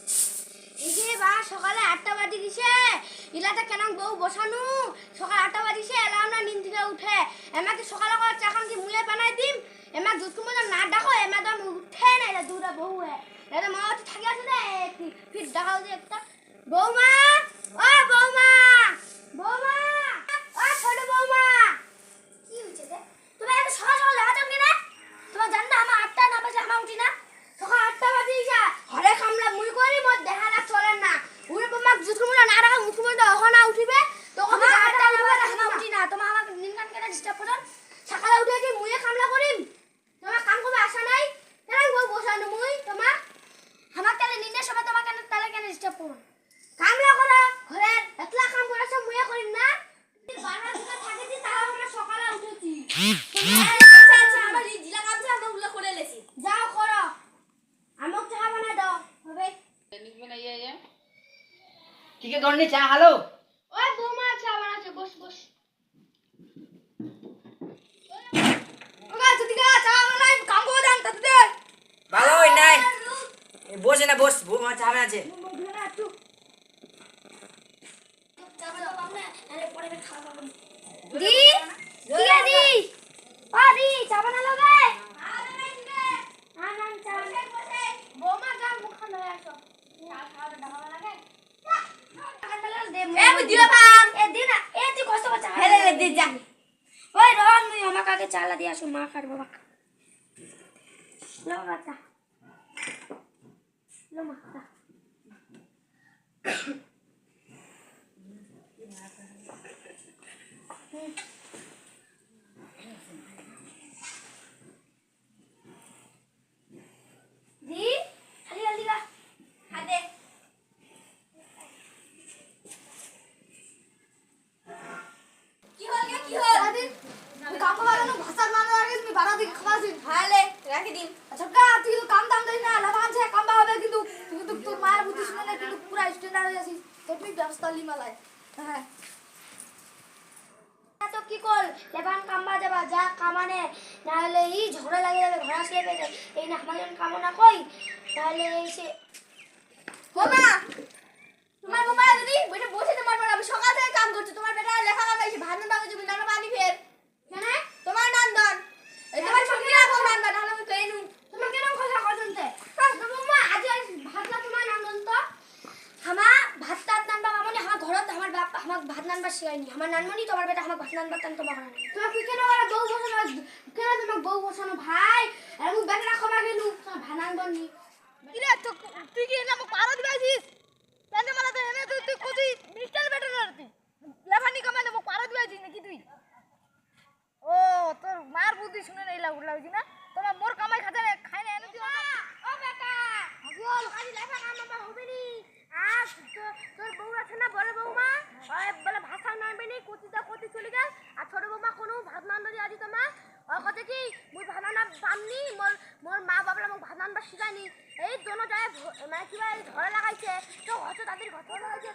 বা, সকালে আটটা বাজি দিছে ইলাতে কেন বউ বসানু? সকাল আটটা বাজিছে, এলা আমরা নিন থেকে উঠে। এমাকে সকালে করে চা খান কি মুয়ে বানাই দিম? এমা দুধকু মতো না ডাকো এমা তো উঠে নাই এটা দুটা বউ হে এটা মা হচ্ছে থাকি আছে রে ফির দেখাও যে একটা। বৌমা! ও বৌমা! বৌমা ও ছোট বৌমা কি হয়েছে রে তুমি এত সকাল সকাল দেখা যাও কেন তোমার জান না আমার আটটা না বাজে আমার উঠি না সকাল আটটা বাজে যা ঘরে কামলা মুই করি মোর দেখা না চলে না উড়ে তোমাক জুতু মুলা না রাখা মুখ মুখ এখন না উঠিবে তখন তুমি আটটা বাজে দেখা উঠি না তোমার আমার নিন কান কেটে ডিস্টার্ব করন সকালে উঠে কি মুয়ে কামলা করিম তোমার কাম করবে আসা নাই। বউ বসানো মুই তোমার আমার তাহলে নিনের সময় তোমার কেন তাহলে কেন ডিস্টার্ব করুন কামলা করা ঘরে একলা কাম করেছে মুয়ে করিম না। বারবার থাকে দি তাও আমরা সকালে উঠেছি। আমার জিলা কামছে আমরা উল্লেখ করে লেছি। যাও করো। আমাকে চা বানাই দাও হবে ঠিক আছে ধরনি চা হ্যালো ওই বৌমা চা বানাচ্ছে বস বস ওগা যদি গা চা বানাই কাম করে দেন তাতে ভালো ওই নাই এই বসে না বস বৌমা চা বানাচ্ছে দি ঠিক আছে দি ও দি চা বানালো বে আনান চা বৌমা গা মুখখান ধরে আসো এ মুই দিলা পাম এ দিনা এ তুই কষ্ট করছ হেলে রে দি যা। ওই রন মুই আমার কাকে চালা দি আসো মা খার বাবা লো বাতা লো মা খা। দি খালি জলদি গা হাতে কি হল গে কি হল দাদি কাম বাগানো ভাষা না লাগে তুমি বাড়া দিকে খাওয়াছিস ভালে রাখি দিন আচ্ছা কা তুই না হয়ে যাচ্ছিস টেকনিক তো কি কল লেবান কামবা যাবা যা কামানে। নাহলে এই ঝগড়া লাগে যাবে ঘোড়া আসলে পেটে এই না আমার কামনা কই? তাহলে এই বোমা তোমার বোমা দিদি বইটা বসে তোমার পর আমি সকাল থেকে কাম করছি তোমার বেটা লেখা কাম এসে ভাত না তুমি না পানি ফের কেন তোমার নন্দন এই তোমার সঙ্গে রাখো নন্দন নাহলে আমি কই নু তোমার কেন কথা কজনতে বোমা আজ ভাত না তোমার নন্দন তো হামা ভাত টাত নানবা মামনি আমার ঘরত আমার বাপ নানবা শিখাইনি। আমার নানমনি তোমার বেটা, আমার ভাত আনবার তান তোমার ঘরে তোমার কি কেন আমার বউ বসানো কেন তোমার বউ বসানো ভাই? আর আমি বেটা রাখবা গেলু তোমার ভাত নানবা নি কিরে, তো তুই কি না পারো দিবাছিস তাহলে মানে তো এনে তুই তুই কোথায় মিস্টার বেটার আর তুই লেফানি কমে না পারো দিবাছিস নাকি তুই ও তোর মার বুদ্ধি শুনে নেই লাগু লাগছি না তোমার মোর কামাই খাতে রে, খাই না এনে তুই ও বেটা বল খালি লেখা কাম বাবা হবে নি আর তো- তোর বউ আছে না বড় বউমা ওই বলে ভাষা নামবে নি কতিটা কতি চলে গেল আর ছোট বউমা কোনো আজি তোমা ওই কথা কি মুই ভাত রান্না পামনি? মোর মোর মা বাবা মোক ভাত বা শিখায়নি এই দোনো যায় মানে এই ঘরে লাগাইছে। তো হয়তো তাদের ঘর লাগাইছে